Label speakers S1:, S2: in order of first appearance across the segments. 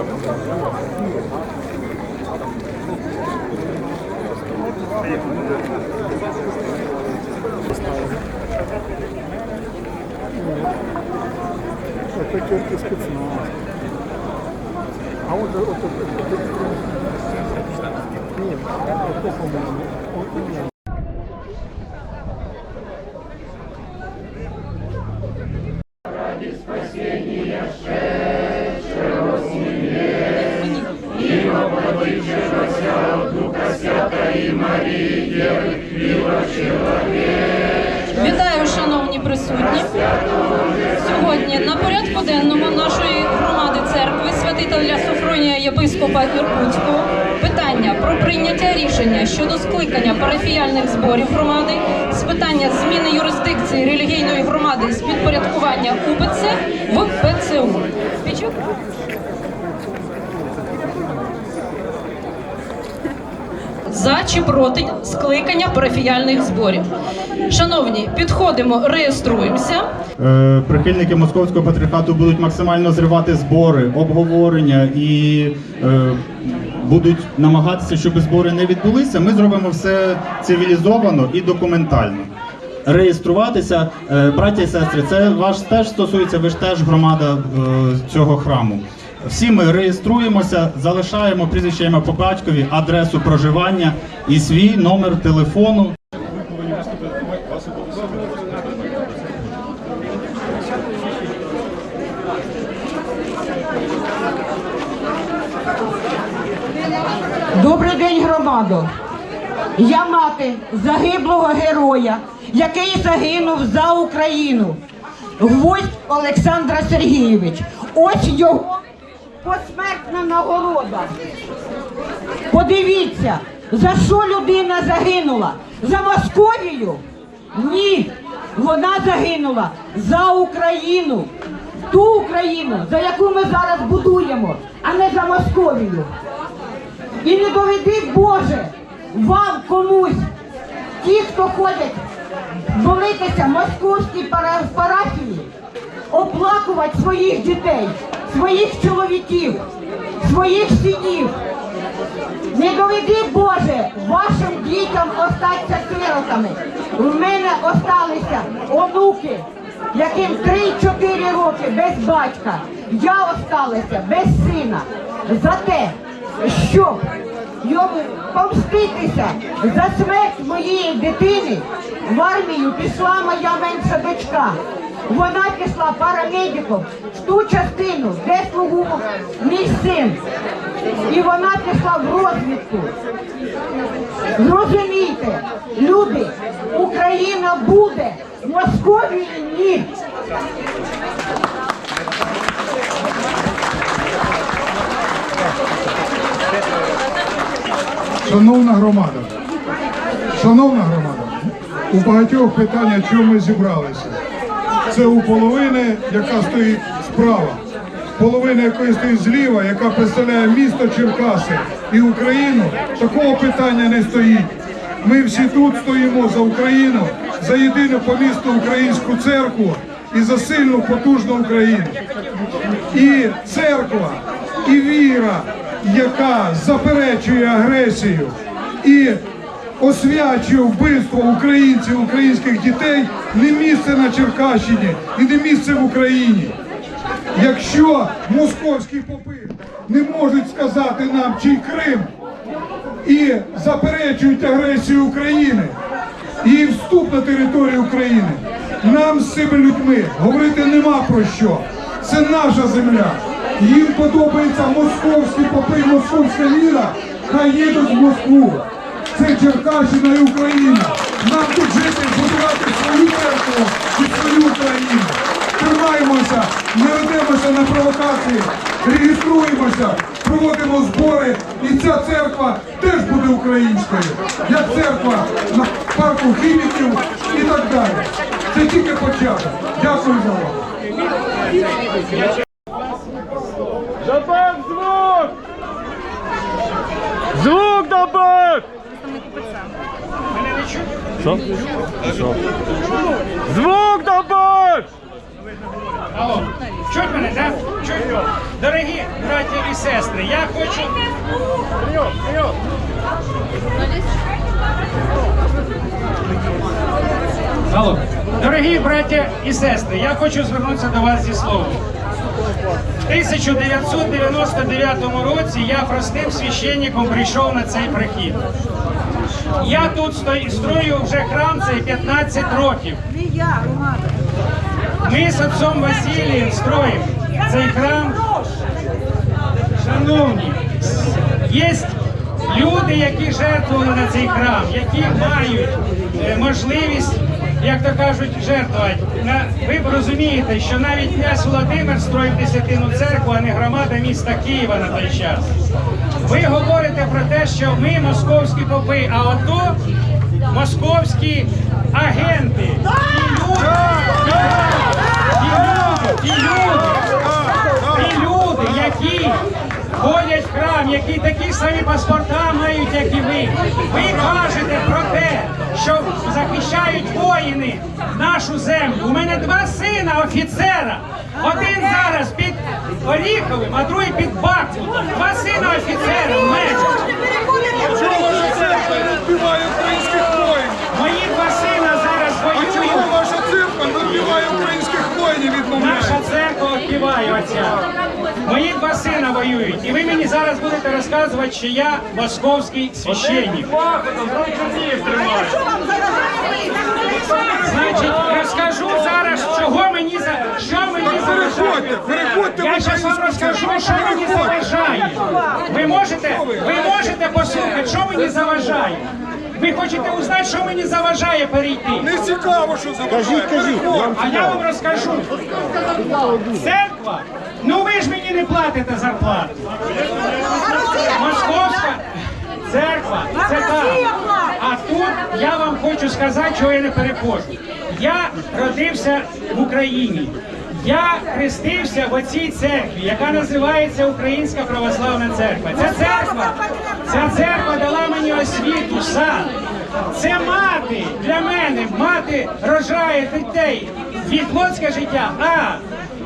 S1: Это тільки спецназ. А от от от Ні, ото,
S2: єпископа Іркутську питання про прийняття рішення щодо скликання парафіяльних зборів громади з питання зміни юрисдикції релігійної громади з підпорядкування УПЦ в ПЦУ. За чи проти скликання парафіяльних зборів. Шановні, підходимо, реєструємося.
S3: Е, Прихильники московського патріархату будуть максимально зривати збори, обговорення і е, будуть намагатися, щоб збори не відбулися. Ми зробимо все цивілізовано і документально. Реєструватися, е, браття і сестри, це ваш теж стосується, ви ж теж громада е, цього храму. Всі ми реєструємося, залишаємо прізвище ім'я по батькові, адресу проживання і свій номер телефону.
S4: Добрий день, громадо. Я мати загиблого героя, який загинув за Україну. Гвоздь Олександра Сергійович. Ось його посмертна нагорода. Подивіться, за що людина загинула? За Московію? Ні. Вона загинула за Україну. Ту Україну, за яку ми зараз будуємо, а не за Московію. І не доведи Боже вам комусь, ті, хто ходять молитися московській парафії, оплакувати своїх дітей, своїх чоловіків, своїх синів. Не доведи Боже вашим дітям остатися сиротами. У мене осталися онуки, яким 3-4 роки без батька. Я осталася без сина. За те, щоб йому помститися за смерть моєї дитини, в армію пішла моя менша дочка. Вона пішла парамедиком ту частину, де слугував мій син. І вона пішла в розвідку. Зрозумійте, люди, Україна буде, Московії ні.
S1: Шановна громада, шановна громада, у багатьох питання, чому ми зібралися. Це у половини, яка стоїть справа, половина якої стоїть зліва, яка представляє місто Черкаси і Україну, такого питання не стоїть. Ми всі тут стоїмо за Україну, за єдину помісну українську церкву і за сильну потужну Україну. І церква, і віра, яка заперечує агресію і освячує вбивство українців, українських дітей, не місце на Черкащині і не місце в Україні. Якщо московські попи не можуть сказати нам, чий Крим і заперечують агресію України і вступ на територію України, нам з цими людьми говорити нема про що. Це наша земля. Їм подобається московські попи, московська віра, хай їдуть в Москву. Це Черкащина і Україна. Нам тут жити, будувати свою церкву і свою не ведемося на провокації, реєструємося, проводимо збори, і ця церква теж буде українською, як церква на парку хіміків і так далі. Це тільки початок. Дякую за увагу.
S5: Добав звук! Звук добав! Що? Що? Звук!
S6: Алло, чуть мене, так? Чуть. Дорогі браті і сестри, я хочу. Алло. Дорогі браті і сестри, я хочу звернутися до вас зі словом. В 1999 році я простим священником прийшов на цей прихід. Я тут строю вже храм цей 15 років. Ми з отцом Василієм строїмо цей храм. Шановні, є люди, які жертвували на цей храм, які мають е, можливість, як то кажуть, жертвувати. Ви розумієте, що навіть князь Володимир строїв десятину церкву, а не громада міста Києва на той час. Ви говорите про те, що ми московські попи, а ото московські агенти. І люди, ті люди, ті люди, які ходять в храм, які такі самі паспорта мають, як і ви. Ви кажете про те, що захищають воїни нашу землю. У мене два сина офіцера. Один зараз під Оріховим, а другий під Бахмутом. Два сина офіцера в мене.
S1: Чому ваша церква не вбиває українських воїнів?
S6: Мої два сина зараз
S1: А чому
S6: воюють.
S1: ваша церква не вбиває українських воїнів відмовляє?
S6: Наша церква. Мої два сина воюють. І ви мені зараз будете розказувати, що я московський священник. Значить, розкажу зараз, чого мені за що мені заважає.
S1: переходьте
S6: Я зараз вам розкажу, що мені заважає. Ви можете, ви можете послухати, що мені заважає. Ви хочете узнати, що мені заважає перейти?
S1: Не цікаво, що заважає. Переходьте.
S6: А я вам розкажу. Церква, ну ви ж мені не платите зарплату. Московська церква, це так. А тут я вам хочу сказати, чого я не перехожу. Я родився в Україні. Я хрестився в оцій церкві, яка називається Українська Православна Церква. Ця церква, ця церква дала мені освіту, сад. Це мати для мене, мати рожає дітей. Від плотське життя, а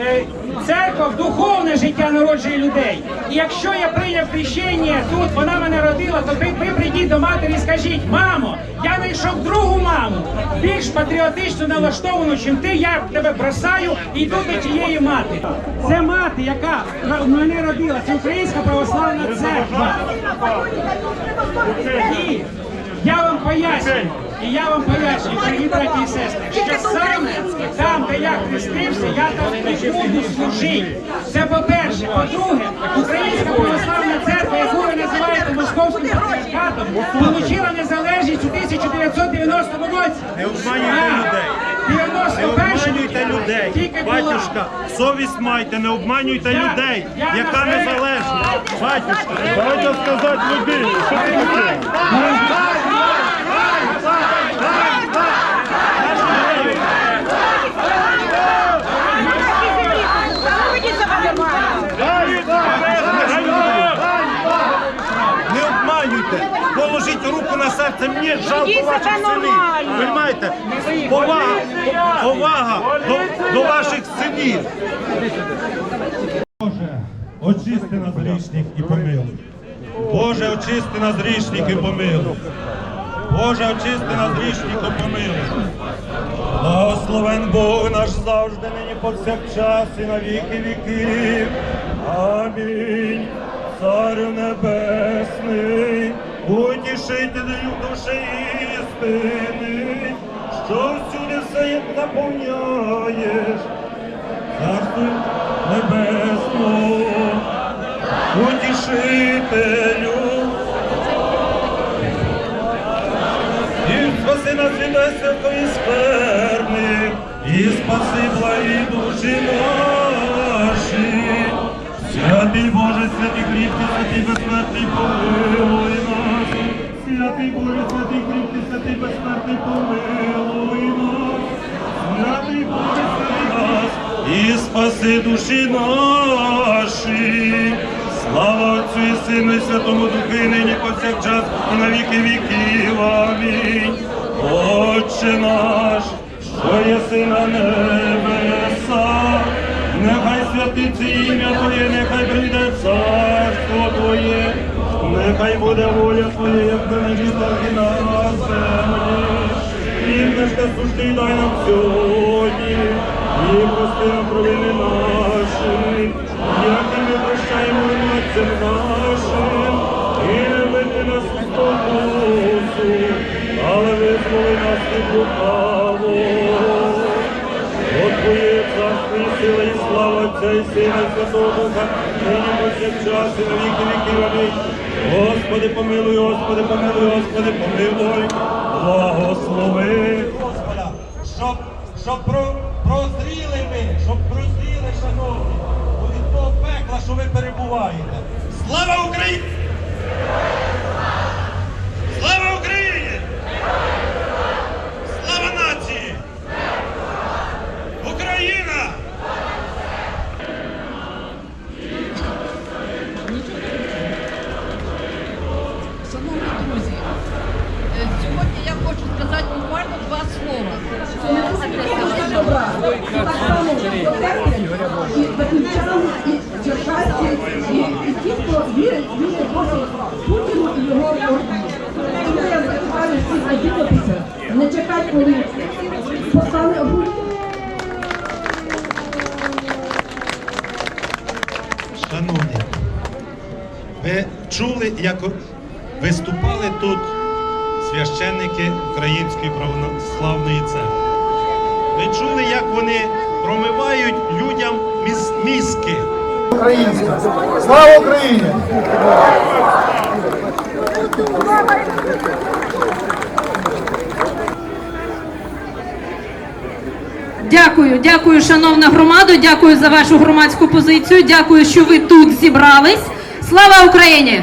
S6: е, церква в духовне життя народжує людей. І якщо я прийняв хрещення тут, вона мене родила, то ви, прийдіть до матері і скажіть, мамо, я знайшов другу маму, більш патріотично налаштовану, чим ти, я тебе бросаю і йду до тієї мати. Це мати, яка мене родила, це українська православна церква. І я вам пояснюю, і я вам пояснюю, дорогі браті і сестри, що саме там, де я хрестився, я там не буду служити. Це по-перше. По-друге, Українська православна церква, яку ви називаєте московським патріархатом, отримала незалежність у 1990 році.
S7: Не обманюйте людей. Не
S6: 91
S7: обманюйте людей.
S6: Тільки була.
S7: Батюшка, совість майте, не обманюйте
S6: Я-
S7: людей,
S6: я
S7: яка
S6: на
S7: незалежна. Батюшка, дайте сказати людині, що ти таке? Не обманюйте. Положіть руку на серце, мені жалко ваших синів. Понимаєте? Повага, повага до, до ваших синів. Боже, очисти нас грішних і помилуй. Боже, очисти нас грішних і помилуй. Боже, очисти нас грішних і помилуй. Благословен Бог наш завжди, нині повсякчас і на віки віків. Амінь. Царю небесний, утішителю душі істини, що всюди все наповняєш. Царству небесному, утішителю. І спаси нас від всякої скверни, і спаси благі душі наші. Святий Боже, святий кріпкий, святий безсмертний, помилуй нас. Святий Боже, святий кріпкий, святий безсмертний, помилуй нас. Святий Боже, святий нас і спаси душі наші. Слава Отцю і Сину і Святому Духу, і нині повсякчас і на віки віків. Амінь. Отче наш, що єси на небесах, нехай буде воля Твоя, як на так і на землі. Хліб наш насущний дай нам сьогодні, і прости нам провини наші, як і ми прощаємо винуватцям нашим, і не веди нас у спокусу, але визволи нас від лукавого. От Твоє царство і сила, і слава Отця Сина, Святого Духа, нині повсякчас і на віки віків. Амінь. Господи, помилуй, Господи, помилуй, Господи, помилуй, благослови.
S8: Господа, щоб, щоб про, прозріли ви, щоб прозріли, шановні, від того пекла, що ви перебуваєте. Слава Україні!
S9: Я хочу сказати буквально два слова.
S4: Так само і батьківчани, і черкасці, і, і ті, хто вірить, вірить просто Путіну і його. Тому я закликаю всіх обідатися, не чекати, коли постане обручення.
S8: Шановні, ви чули, як виступали тут священники Української православної церкви? Ви чули, як вони промивають людям міз- мізки?
S1: Українська. Слава Україні!
S2: Дякую, дякую, шановна громада. Дякую за вашу громадську позицію. Дякую, що ви тут зібрались. Слава Україні!